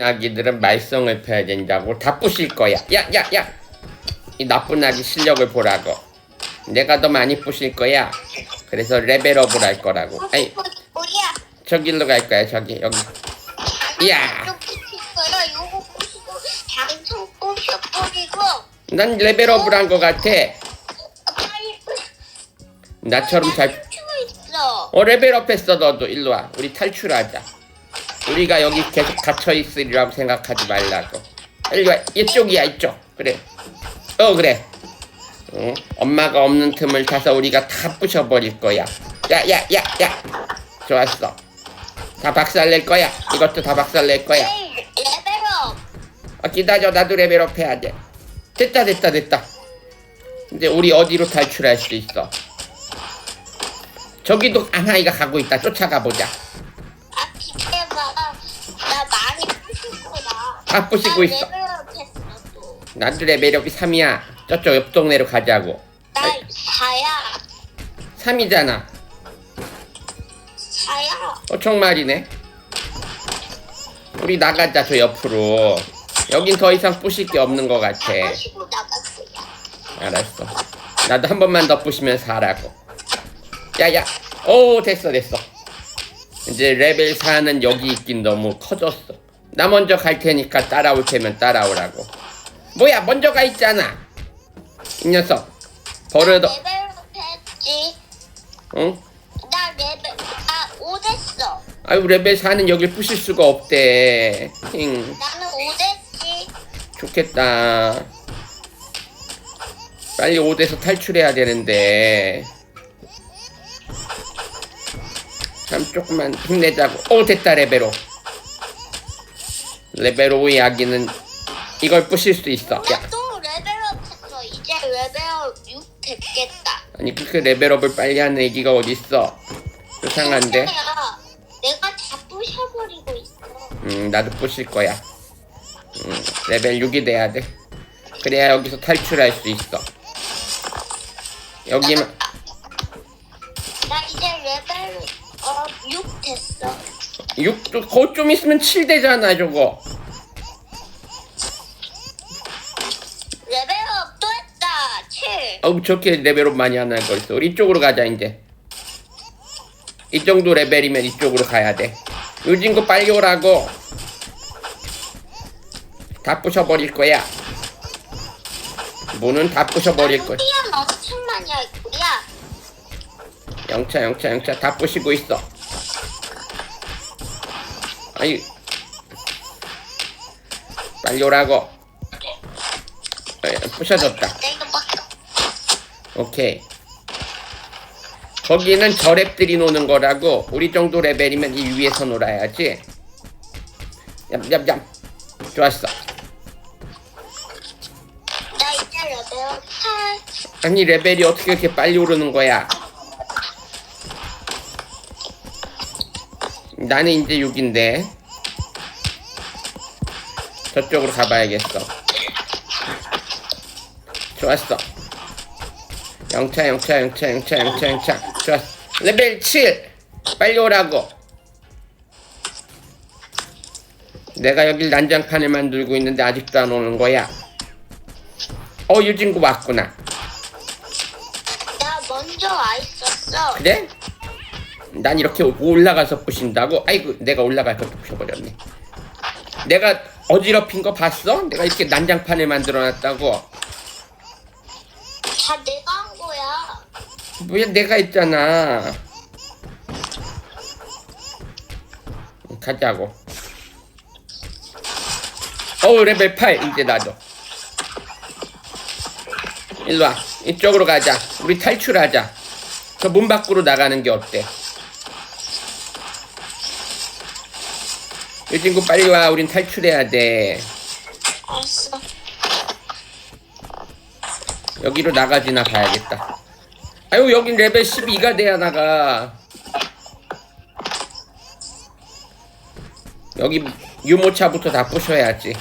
아기들은 말썽을 펴야 된다고 다 부실 거야. 야, 야, 야! 이 나쁜 아기 실력을 보라고. 내가 더 많이 부실 거야. 그래서 레벨업을 할 거라고. 아이, 뭐야? 저길로 갈 거야, 저기, 여기. 이야. 요거 부시고 부셔 버리고 난 레벨업을 한 거 같아. 빨리 나처럼 잘. 어, 레벨업 했어, 너도. 일로 와. 우리 탈출하자. 우리가 여기 계속 갇혀 있으리라고 생각하지 말라고. 와. 이쪽이야, 이쪽. 그래. 어, 그래. 어? 엄마가 없는 틈을 타서 우리가 다 부셔버릴 거야. 야, 야, 야, 야. 좋았어. 다 박살낼 거야. 이것도 다 박살낼 거야. 아, 기다려. 나도 레벨업 해야 돼. 됐다, 됐다, 됐다. 이제 우리 어디로 탈출할 수 있어? 저기도 하나이가 가고 있다. 쫓아가 보자. 다 부시고 있어. 레벨업 했어 또. 나도 레벨업이 3이야. 저쪽 옆 동네로 가자고. 나 4야. 3이잖아. 4야. 어, 정말이네. 우리 나가자, 저 옆으로. 여긴 더 이상 부실 게 없는 것 같아. 다 부시고 나갔어요. 알았어. 나도 한 번만 더 부시면서 하라고. 야, 야. 오, 됐어, 됐어. 이제 레벨 4는 여기 있긴 너무 커졌어. 나 먼저 갈 테니까 따라올 테면 따라오라고. 뭐야, 먼저 가 있잖아. 이 녀석. 버릇, 어- 레벨업 했지. 응? 나 레벨 나5 됐어. 아유, 레벨 4는 여길 부실 수가 없대. 힝, 나는 5 됐지. 좋겠다. 빨리 5대에서 탈출해야 되는데. 참, 조금만 힘내자고. 오, 됐다, 레벨 5. 레벨 5의 아기는 이걸 부실 수 있어. 야, 나또 레벨업 했어. 이제 레벨업 6 됐겠다. 아니, 그렇게 레벨업을 빨리 하는 애기가 어딨어? 이상한데? 내가 다 부셔버리고 있어. 음, 나도 부실 거야. 음, 레벨 6이 돼야 돼. 그래야 여기서 탈출할 수 있어. 여기만, 나 이제 레벨 어, 6 됐어. 6도, 거좀 있으면 7 되잖아, 저거. 레벨업 또 했다. 7. 어우, 저렇게 레벨업 많이 하나 거 있어. 우리 이쪽으로 가자, 이제. 이 정도 레벨이면 이쪽으로 가야 돼. 거 빨리 오라고. 다 부셔버릴 거야. 문은 다 부셔버릴 거야. 우리야 엄청 많이 할 거야. 영차 영차 영차 다 부시고 있어 아이 빨리 오라고. 에, 부셔졌다. 오케이. 거기는 저랩들이 노는 거라고 우리 정도 레벨이면 이 위에서 놀아야지. 얌얌얌. 좋았어. 나 이제 레벨업 8. 아니 레벨이 어떻게 이렇게 빨리 오르는 거야 나는 이제 6인데. 저쪽으로 가봐야겠어. 좋았어. 영차 영차 영차 영차 영차 영차. 좋았어. 레벨 7 빨리 오라고. 내가 여기 난장판을 만들고 있는데 아직도 안 오는 거야. 어 유진구 왔구나. 나 먼저 와 있었어. 그래? 난 이렇게 올라가서 부신다고? 아이고 내가 올라가서 부셔버렸네. 내가 어지럽힌 거 봤어? 내가 이렇게 난장판을 만들어놨다고? 다 내가 한 거야. 뭐야 내가 있잖아. 가자고. 어우 레벨 8 이제 나도. 일로와. 이쪽으로 가자. 우리 탈출하자. 저 문 밖으로 나가는 게 어때 이 친구 빨리 와 우린 탈출해야 돼 알았어. 여기로 나가지나 봐야겠다. 아유, 여긴 레벨 12가 돼야 나가. 여기 유모차부터 다 부셔야지.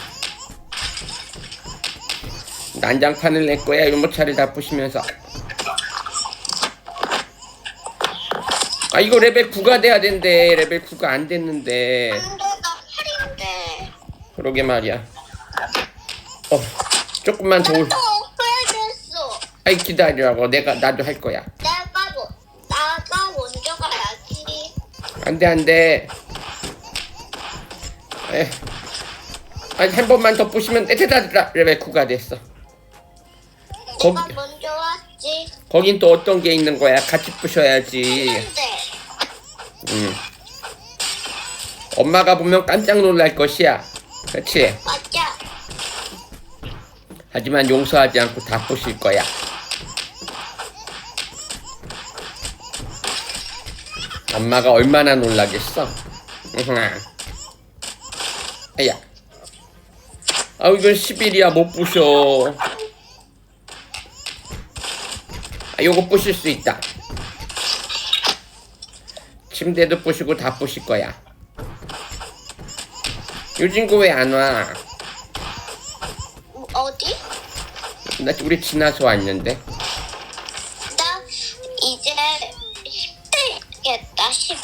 난장판을 낼 거야, 유모차를 다 부시면서. 아, 이거 레벨 9가 돼야 된대. 레벨 9가 안 됐는데. 근데 나 8인데. 그러게 말이야. 어, 조금만 더 올. 또 없어야겠어. 아이 기다리라고. 내가 나도 할 거야. 내가 뭐 나가 먼저 가야지. 안돼 안돼. 에. 아니 한 번만 더 부시면 됐다 레벨 9가 됐어. 거기 내가 먼저 왔지. 거긴 또 어떤 게 있는 거야? 같이 부셔야지. 근데 음. 엄마가 보면 깜짝 놀랄 것이야. 그렇지? 맞아. 하지만 용서하지 않고 다 부실 거야. 엄마가 얼마나 놀라겠어? 아야. 아 이건 10일이야 못 부셔. 아 요거 부실 수 있다. 침대도 부시고 다 부실 거야. 유진구 왜 안 와? 어디? 나 우리 지나서 왔는데. 나 이제 10대겠다. 10.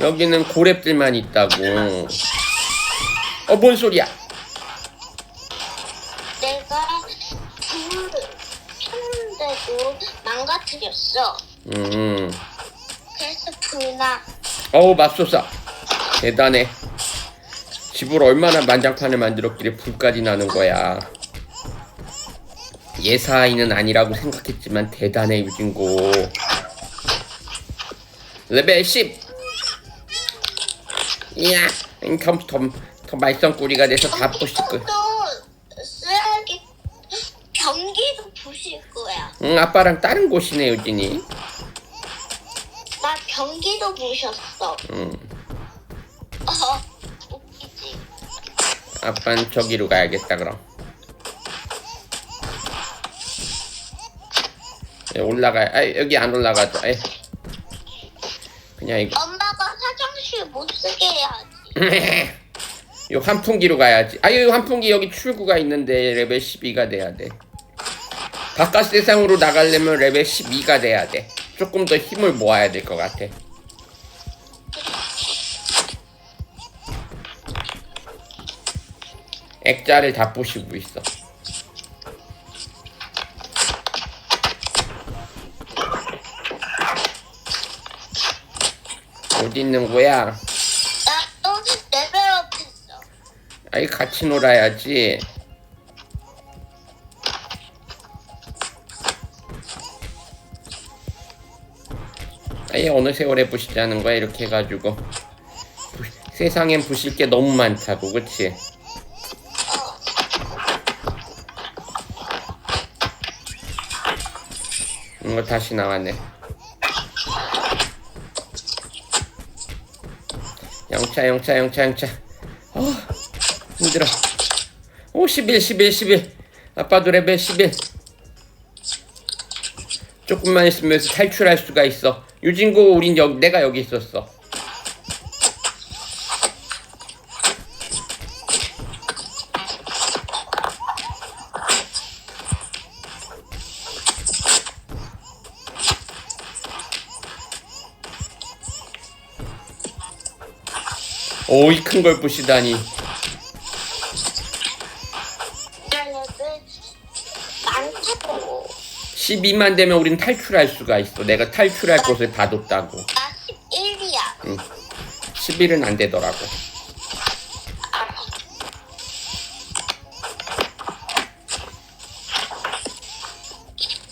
여기는 고랩들만 있다고. 어, 뭔 소리야? 내가 불을 켰는데도 망가뜨렸어. 음. 어우, 맙소사. 대단해. 집을 얼마나 만장판을 만들었길래 불까지 나는 거야. 예사아이는 아니라고 생각했지만 대단해, 유진고. 레벨 10. 이야, 더, 더, 더 말썽꾸리가 돼서 다 부실 거. 전기통도 쓰레기 변기도 부실 거야. 응, 아빠랑 다른 곳이네, 유진이. 부셨어. 응. 어, 웃기지. 아빠는 저기로 가야겠다 그럼 예, 올라가 아 여기 안 올라가죠 에 그냥 이거 엄마가 화장실 못 쓰게 해야지. 요 환풍기로 가야지 아유 요 환풍기 여기 출구가 있는데 레벨 12가 돼야 돼 바깥 세상으로 나가려면 레벨 12가 돼야 돼 조금 더 힘을 모아야 될 것 같아 액자를 다 부시고 있어 어디 있는 거야? 나또 레벨업 했어. 아이 같이 놀아야지. 아예 어느 세월에 부시자는 거야 이렇게 해가지고 부- 세상엔 부실 게 너무 많다고 그치? 이거 다시 나왔네. 영차 영차 영차 영차. 어 힘들어. 오 11, 11, 11. 아빠도 레벨 11. 조금만 있으면 탈출할 수가 있어. 유진고 우린 여기 내가 여기 있었어. 오이 큰 걸 부시다니. 나 레벨 많다고. 12만 되면 우린 탈출할 수가 있어. 내가 탈출할 곳을 다 뒀다고. 나 11이야. 11은 안 되더라고.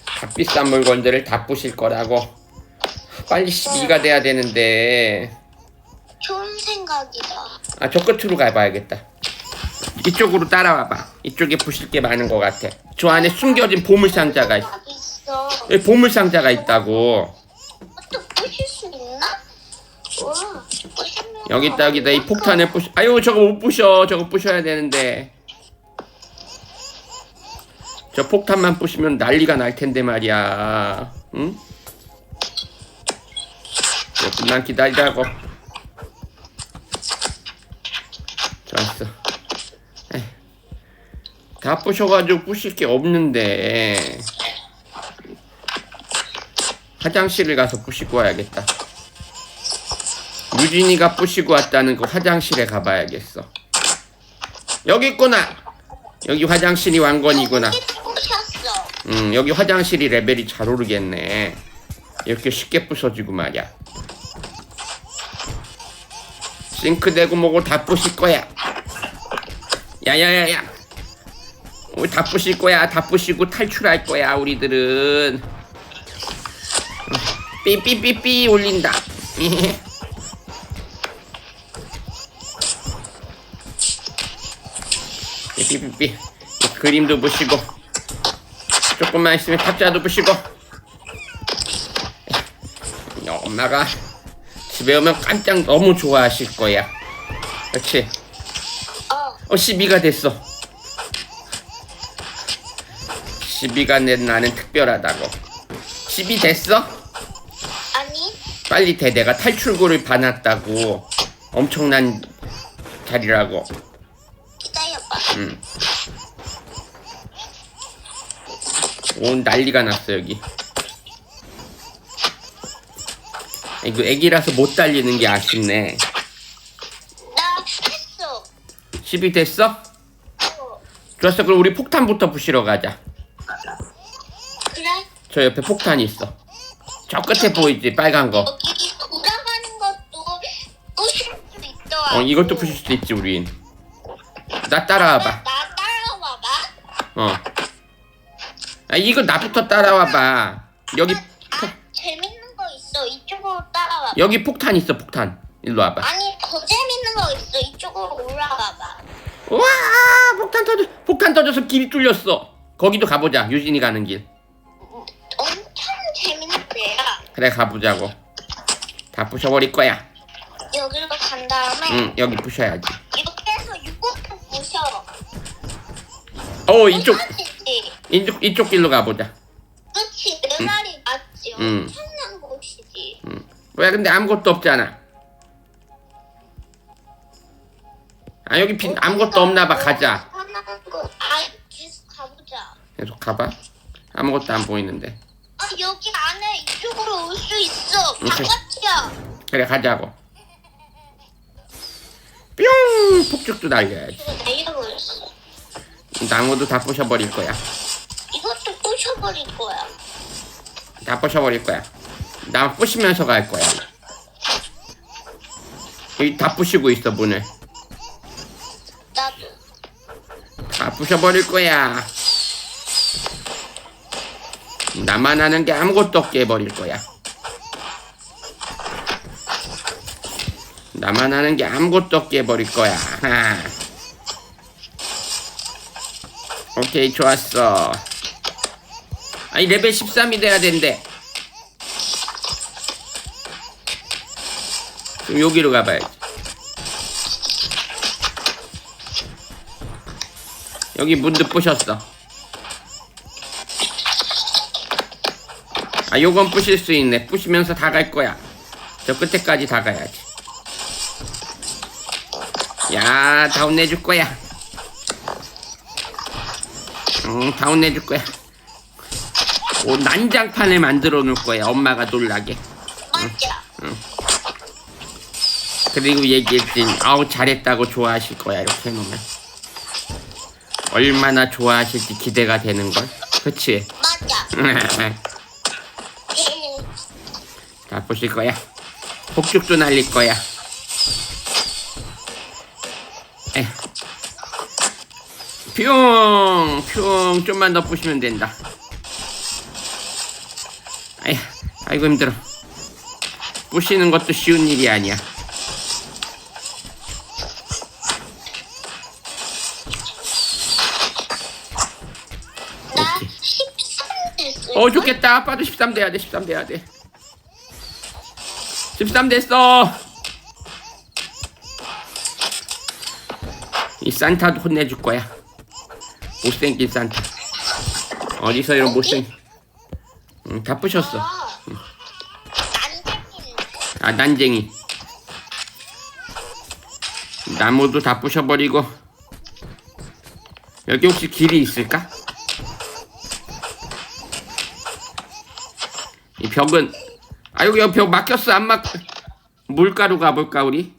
값비싼 물건들을 다 부실 거라고. 빨리 12가 돼야 되는데. 생각이다. 아, 저 끝으로 가봐야겠다. 이쪽으로 따라와봐. 이쪽에 부실 게 많은 것 같아. 저 안에 숨겨진 보물 상자가 있어. 여기 있어. 여기 보물 상자가 있다고. 또 부실 수 있나? 부시면 여기 있다, 여기다. 이 폭탄을 부시, 아유, 저거 못 부셔. 저거 부셔야 되는데. 저 폭탄만 부시면 난리가 날 텐데 말이야. 응? 조금만 기다리라고. 좋았어. 에이, 다 부셔가지고 부실 게 없는데. 화장실을 가서 부시고 와야겠다. 유진이가 부시고 왔다는 그 화장실에 가봐야겠어. 여기 있구나. 여기 화장실이 왕건이구나. 음, 여기 화장실이 레벨이 잘 오르겠네. 이렇게 쉽게 부서지고 말이야. 싱크대고 뭐고 다 부실 거야. 야야야야. 우리 다 부실 거야. 다 부시고 탈출할 거야. 우리들은. 삐삐삐삐 울린다. 삐삐삐삐. 그림도 부시고. 조금만 있으면 탑자도 부시고 엄마가 집에 오면 깜짝 너무 좋아하실 거야 그렇지? 어. 어 12가 됐어 12가 낸 나는 특별하다고 10이 됐어? 아니 빨리 돼 내가 탈출구를 봐놨다고 엄청난 자리라고 기다려봐. 응. 온 난리가 났어 여기. 이거 애기라서 못 달리는 게 아쉽네. 나 했어. 10이 됐어? 어. 좋았어. 그럼 우리 폭탄부터 부시러 가자. 그래? 저 옆에 폭탄 있어. 저 끝에 보이지 빨간 거. 여기 돌아가는 것도 부실 수 있더라고. 어 이것도 부실 수 있지 우린. 나 따라와봐. 나 따라와봐. 어. 아 이거 나부터 따라와봐. 여기 아, 재밌는 거 있어. 이쪽으로 따라와봐. 여기 폭탄 있어 폭탄. 일로 와봐. 아니, 더 재밌는 거 있어. 이쪽으로 올라가봐. 우와 폭탄 터져 폭탄 터져서 길이 뚫렸어 거기도 가보자 유진이 가는 길 엄청 재밌는 데야. 그래 가보자고 다 부셔버릴 거야 여기로 간 다음에 응 여기 부셔야지 이렇게 해서 이것도 부셔. 어 이쪽. 이쪽 이쪽 길로 가보자 그치, 내 말이 맞지. 응. 엄청난 곳이지. 응. 왜 근데 아무것도 없잖아 아 여기 빈 아무것도 없나봐 가자. 아, 계속 가보자. 계속 가봐 아무것도 안 보이는데 아, 여기 안에 이쪽으로 올 수 있어. 오케이. 바깥이야. 그래 가자고 뿅 폭죽도 날려야지 이거. 나무도 다 부셔버릴 거야 이것도 부셔버릴 거야. 다 부셔버릴 거야. 나 부시면서 갈 거야. 여기 다 부시고 있어 문을. 부셔버릴 거야. 나만 하는 게 아무것도 없게 해버릴 거야. 나만 하는 게 아무것도 없게 해버릴 거야. 하. 오케이 좋았어. 아니 레벨 13이 돼야 된대. 그럼 여기로 가봐야지. 여기 문도 부셨어. 아, 요건 부실 수 있네. 부시면서 다 갈 거야. 저 끝에까지 다 가야지. 야, 다 혼내줄 거야. 응, 다 혼내줄 거야. 오, 난장판을 만들어 놓을 거야. 엄마가 놀라게. 맞아. 그리고 얘기했지. 아우, 잘했다고 좋아하실 거야. 이렇게 해놓으면. 얼마나 좋아하실지 기대가 되는걸. 그치? 맞아. 다 부실 거야. 폭죽도 날릴 거야. 에. 뿅! 뿅! 좀만 더 부시면 된다. 아이, 아이고 힘들어. 부시는 것도 쉬운 일이 아니야. 어. 어 좋겠다. 아빠도 13 돼야 돼 13 돼야 돼 13 됐어. 이 산타도 혼내줄 거야. 못생긴 산타. 어디서 이런 못생 응, 다 부셨어. 아, 난쟁이인데? 아 난쟁이. 나무도 다 부셔버리고. 여기 혹시 길이 있을까? 벽은 아 여기 벽 막혔어 안 막. 물가루 가볼까 우리?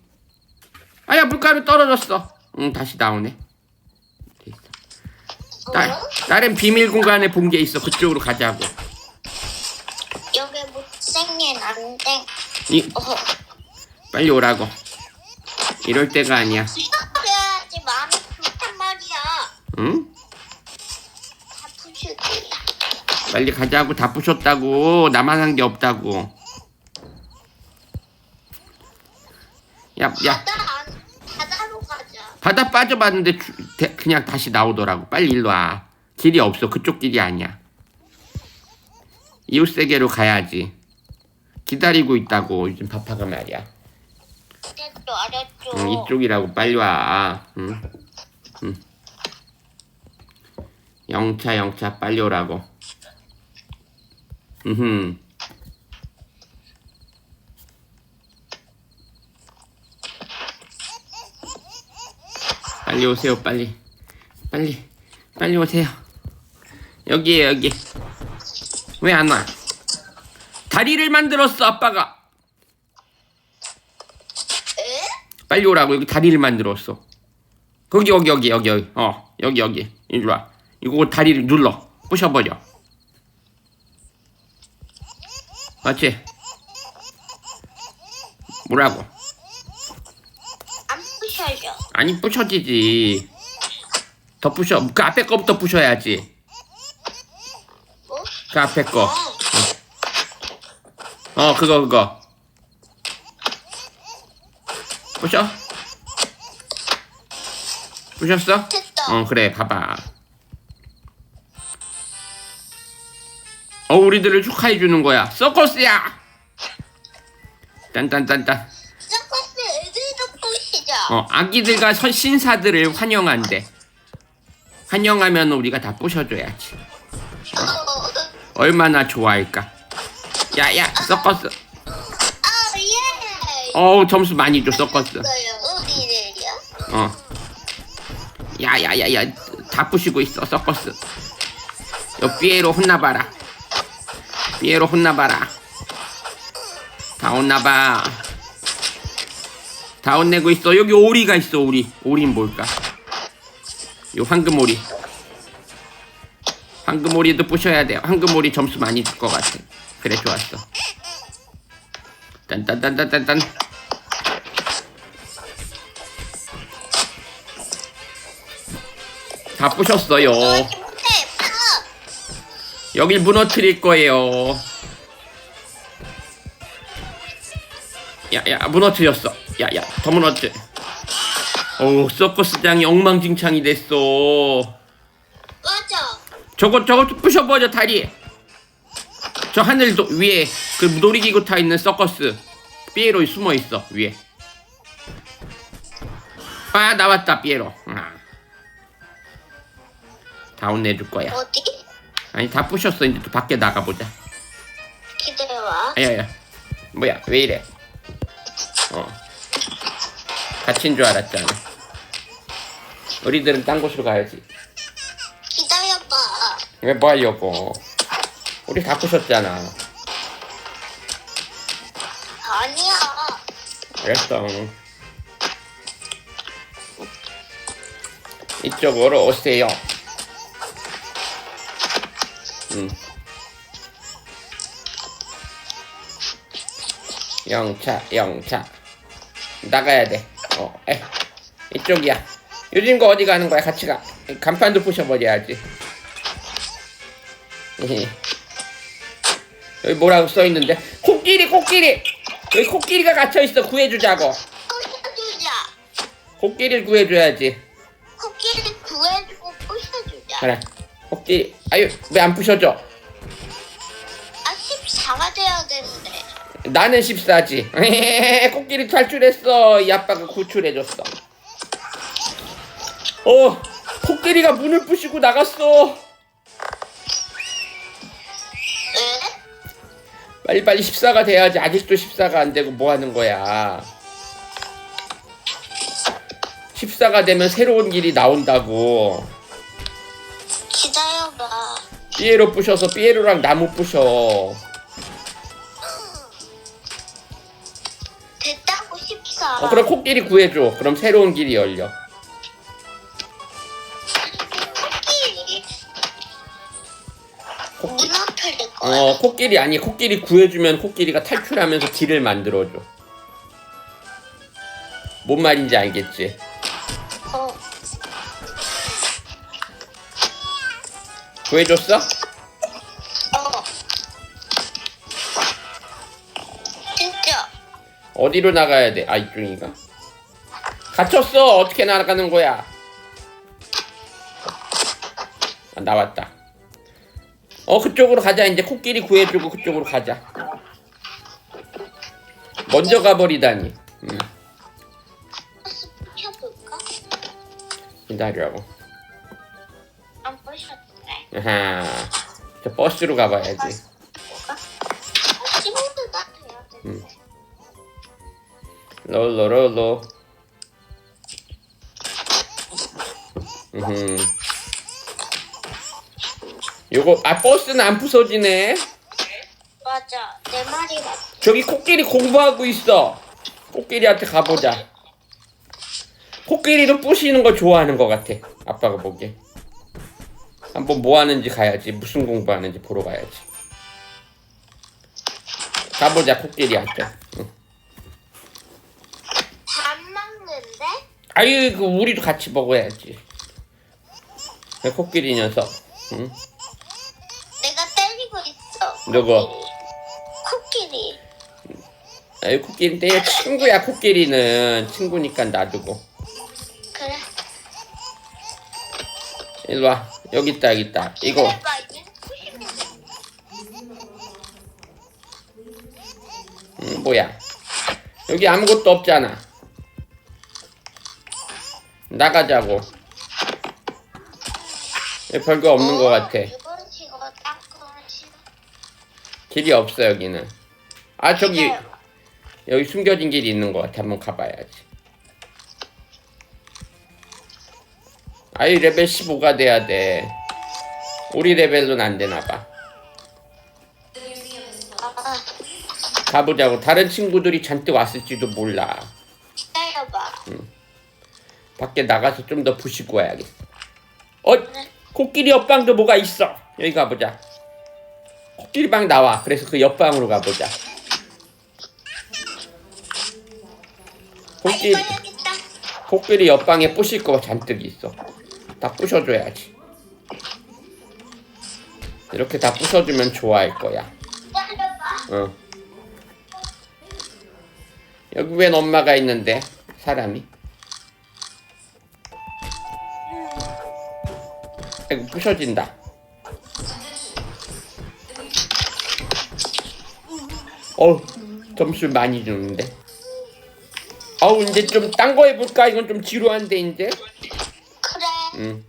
아야 물가루 떨어졌어. 응 다시 나오네. 딸, 어? 다른 비밀 공간에 본 게 있어. 그쪽으로 가자고. 여기 못생긴 안 돼. 이 어. 빨리 오라고. 이럴 때가 아니야. 그래야지 마음이 좋단 말이야. 응? 빨리 가자고 다 부셨다고 나만 한 게 없다고. 야, 야, 바다 안 바다로 가자. 바다 빠져봤는데 주- 대- 그냥 다시 나오더라고. 빨리 일로 와. 길이 없어. 그쪽 길이 아니야. 이웃 세계로 가야지. 기다리고 있다고 요즘 파파가 말이야. 알았죠, 알았죠. 응, 이쪽이라고 빨리 와. 응, 응. 영차 영차 빨리 오라고. 음. 빨리 오세요 빨리 빨리 빨리 오세요 여기에 여기 왜 안 와? 다리를 만들었어 아빠가 에? 빨리 오라고 여기 다리를 만들었어. 거기 여기 여기 여기 여기 어 여기 여기 이리 와. 이거 다리를 눌러 부셔버려. 맞지? 뭐라고? 안 부셔져. 아니 부셔지지. 더 부셔. 그 앞에 거부터 부셔야지. 뭐? 그 앞에 거. 어. 어 그거 그거. 부셔. 부셨어? 됐다. 어 그래 봐봐 어 우리들을 축하해 주는 거야. 서커스야! 딴딴딴딴. 서커스 애들도 부시자. 어 아기들과 선- 신사들을 환영한대. 환영하면 우리가 다 부셔줘야지. 어. 얼마나 좋아할까? 야야 서커스. 아 예. 어우 점수 많이 줘 서커스? 어 야야야야. 다 부시고 있어 서커스. 요 삐에로 혼나봐라 삐에로 혼나봐라. 다 혼나봐. 다 혼내고 있어. 여기 오리가 있어 오리. 오리는 뭘까? 요 황금오리. 황금오리도 부셔야 돼 황금오리 점수 많이 줄 것 같아. 그래 좋았어. 딴딴딴딴딴딴. 다 부셨어요. 여길 무너뜨릴 거예요. 야야 무너뜨렸어. 야야 더 무너뜨. 오 서커스장이 엉망진창이 됐어. 맞아. 저거 저거 좀 부셔버려 다리. 저 하늘 도, 위에 그 놀이기구 타 있는 서커스 삐에로 숨어 있어 위에. 아 나왔다 삐에로. 아. 다 혼내줄 거야. 어디? 아니 다 부셨어. 이제 또 밖에 나가보자. 기다려봐. 야야 뭐야 왜 이래? 어. 갇힌 줄 알았잖아. 우리들은 딴 곳으로 가야지. 기다려봐. 왜 뭐하려고? 우리 다 부셨잖아. 아니야. 알았어. 이쪽으로 오세요 영차 영차. 나가야 돼 어 에 이쪽이야. 요즘 거 어디 가는 거야? 같이 가. 간판도 부셔버려야지. 여기 뭐라고 써 있는데? 코끼리 코끼리! 여기 코끼리가 갇혀 있어. 구해주자고. 부셔주자. 코끼리를 구해줘야지. 코끼리 구해주고 부셔주자. 그래. 코끼리. 아유 왜 안 부셔져 나는 14지. 코끼리 탈출했어. 이 아빠가 구출해줬어. 어 코끼리가 문을 부시고 나갔어. 에? 빨리빨리 14가 돼야지. 아직도 14가 안 되고 뭐 하는 거야. 14가 되면 새로운 길이 나온다고. 기다려봐. 삐에로 부셔서 삐에로랑 나무 부셔 어. 어, 그럼 코끼리 구해줘. 그럼 새로운 길이 열려. 코끼리 코끼, 무너뜨릴 거야. 어, 코끼리 아니 코끼리 구해주면 코끼리가 탈출하면서 길을 만들어줘. 뭔 말인지 알겠지? 어. 구해줬어? 어. 어디로 나가야 돼? 아 이쪽인가? 갇혔어. 어떻게 나가는 거야? 아, 나왔다. 어 그쪽으로 가자. 이제 코끼리 구해주고 그쪽으로 가자. 먼저 가버리다니. 음, 버스 펴볼까? 기다려고. 안 보셨네. 아하. 저 버스로 가봐야지. 롤로 롤로. 음. 요거 아 버스는 안 부서지네. 맞아. 내 말이 맞아. 저기 코끼리 공부하고 있어. 코끼리한테 가보자. 코끼리도 부시는 거 좋아하는 것 같아. 아빠가 보기에. 한번 뭐 하는지 가야지. 무슨 공부하는지 보러 가야지. 가보자 코끼리한테. 응. 밥 먹는데? 아유, 그 우리도 같이 먹어야지. 그 코끼리 녀석. 응? 내가 때리고 있어. 누구? 코끼리. 아유, 코끼리 내 친구야. 코끼리는 친구니까 놔두고. 그래. 일로 와. 여기 있다, 여기 있다. 이거. 음, 뭐야? 여기 아무것도 없잖아. 나가자고. 여기 별거 없는 것 같아. 이번 식으로 땅콩을 싫어. 길이 없어 여기는. 아 저기 여기 숨겨진 길이 있는 것 같아. 한번 가봐야지. 아이 레벨 15가 돼야 돼. 우리 레벨로는 안 되나 봐. 아, 가보자고. 다른 친구들이 잔뜩 왔을지도 몰라. 기다려봐. 밖에 나가서 좀 더 부시고 와야겠어. 어, 코끼리 옆방도 뭐가 있어. 여기 가보자. 코끼리 방 나와. 그래서 그 옆방으로 가보자. 아, 코끼리. 코끼리 옆방에 부실 거 잔뜩 있어. 다 부셔줘야지. 이렇게 다 부셔주면 좋아할 거야. 응. 여기 웬 엄마가 있는데 사람이? 부셔진다. 어 점수 많이 주는데. 어우 이제 좀 딴 거 해볼까? 이건 좀 지루한데 이제. 그래. 응.